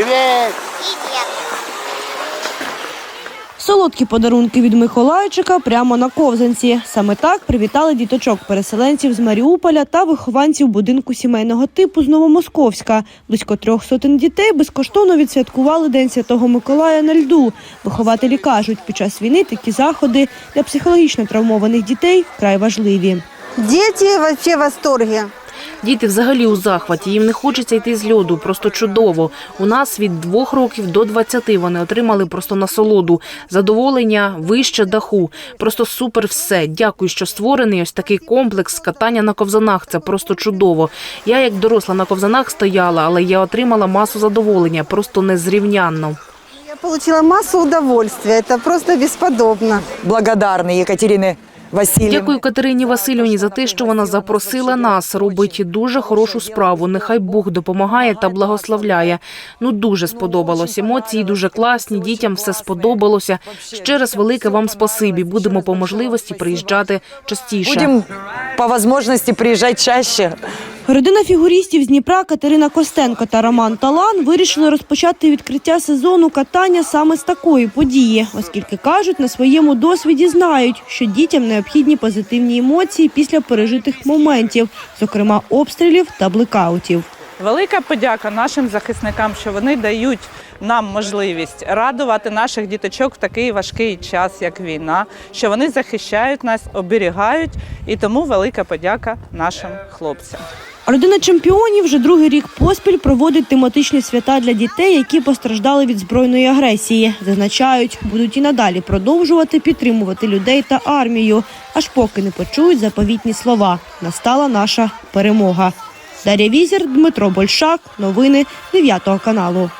Привет! Солодкі подарунки від Миколайчика прямо на ковзанці. Саме так привітали діточок-переселенців з Маріуполя та вихованців будинку сімейного типу з Новомосковська. Близько трьох сотень дітей безкоштовно відсвяткували День Святого Миколая на льду. Вихователі кажуть, під час війни такі заходи для психологічно травмованих дітей вкрай важливі. Дети вообще в восторге. Діти взагалі у захваті. Їм не хочеться йти з льоду. Просто чудово. У нас від двох років до 20 вони отримали просто насолоду, задоволення вище даху. Просто супер все. Дякую, що створений ось такий комплекс катання на ковзанах. Це просто чудово. Я як доросла на ковзанах стояла, але я отримала масу задоволення, просто незрівнянно. Я получила массу удовольствия. Это просто бесподобно. благодарны Екатерины Васильевне. Дякую Катерині Васильовні за те, що вона запросила нас. Робить дуже хорошу справу. Нехай Бог допомагає та благословляє. Ну дуже сподобалось. Емоції дуже класні. Дітям все сподобалося. Ще раз велике вам спасибі. Будемо по можливості приїжджати частіше. Будемо по можливості приїжджати чаще. Родина фігуристів з Дніпра Катерина Костенко та Роман Талан вирішили розпочати відкриття сезону катання саме з такої події, оскільки кажуть, на своєму досвіді знають, що дітям необхідні позитивні емоції після пережитих моментів, зокрема обстрілів та блекаутів. Велика подяка нашим захисникам, що вони дають нам можливість радувати наших діточок в такий важкий час, як війна, що вони захищають нас, оберігають, і тому велика подяка нашим хлопцям. Родина чемпіонів вже другий рік поспіль проводить тематичні свята для дітей, які постраждали від збройної агресії. Зазначають, будуть і надалі продовжувати підтримувати людей та армію, аж поки не почують заповітні слова. Настала наша перемога. Дар'я Візір, Дмитро Большак. Новини 9 каналу.